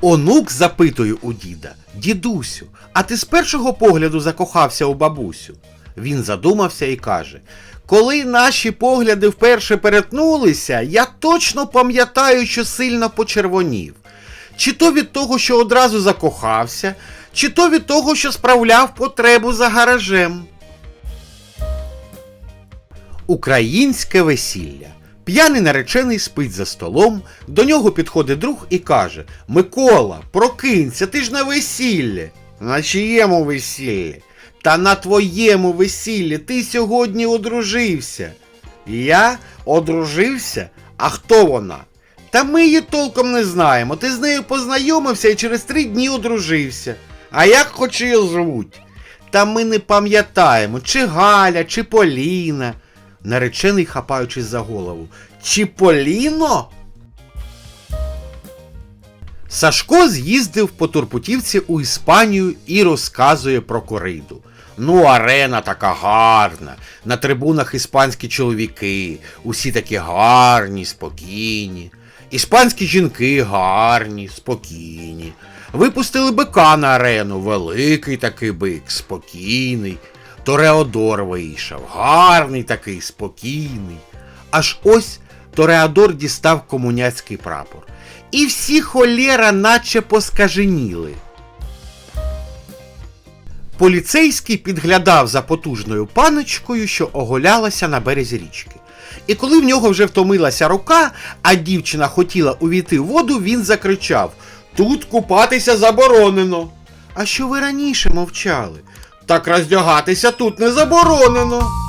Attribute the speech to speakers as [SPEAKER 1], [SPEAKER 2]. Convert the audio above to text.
[SPEAKER 1] Онук запитує у діда: Дідусю, а ти з першого погляду закохався у бабусю? Він задумався і каже: Коли наші погляди вперше перетнулися, я точно пам'ятаю, що сильно почервонів. Чи то від того, що одразу закохався, чи то від того, що справляв потребу за гаражем. Українське весілля. П'яний наречений спить за столом, до нього підходить друг і каже: Микола, прокинься, ти ж на весіллі. На чиєму весіллі? Та на твоєму весіллі ти сьогодні одружився. Я одружився? А хто вона? Та ми її толком не знаємо. Ти з нею познайомився і через три дні одружився. А як хоч її звуть? Та ми не пам'ятаємо, чи Галя, чи Поліна. Наречений хапаючись за голову. Чи Поліно? Сашко з'їздив по турпутівці у Іспанію і розказує про кориду. Ну, арена така гарна, на трибунах іспанські чоловіки, усі такі гарні, спокійні. Іспанські жінки гарні, спокійні. Випустили бика на арену, великий такий бик, спокійний. Тореодор вийшов, гарний такий, спокійний. Аж ось Тореадор дістав комуняцький прапор. І всі холєра наче поскаженіли. Поліцейський підглядав за потужною паночкою, що оголялася на березі річки. І коли в нього вже втомилася рука, а дівчина хотіла увійти в воду, він закричав: Тут купатися заборонено. А що ви раніше мовчали? Так роздягатися тут не заборонено.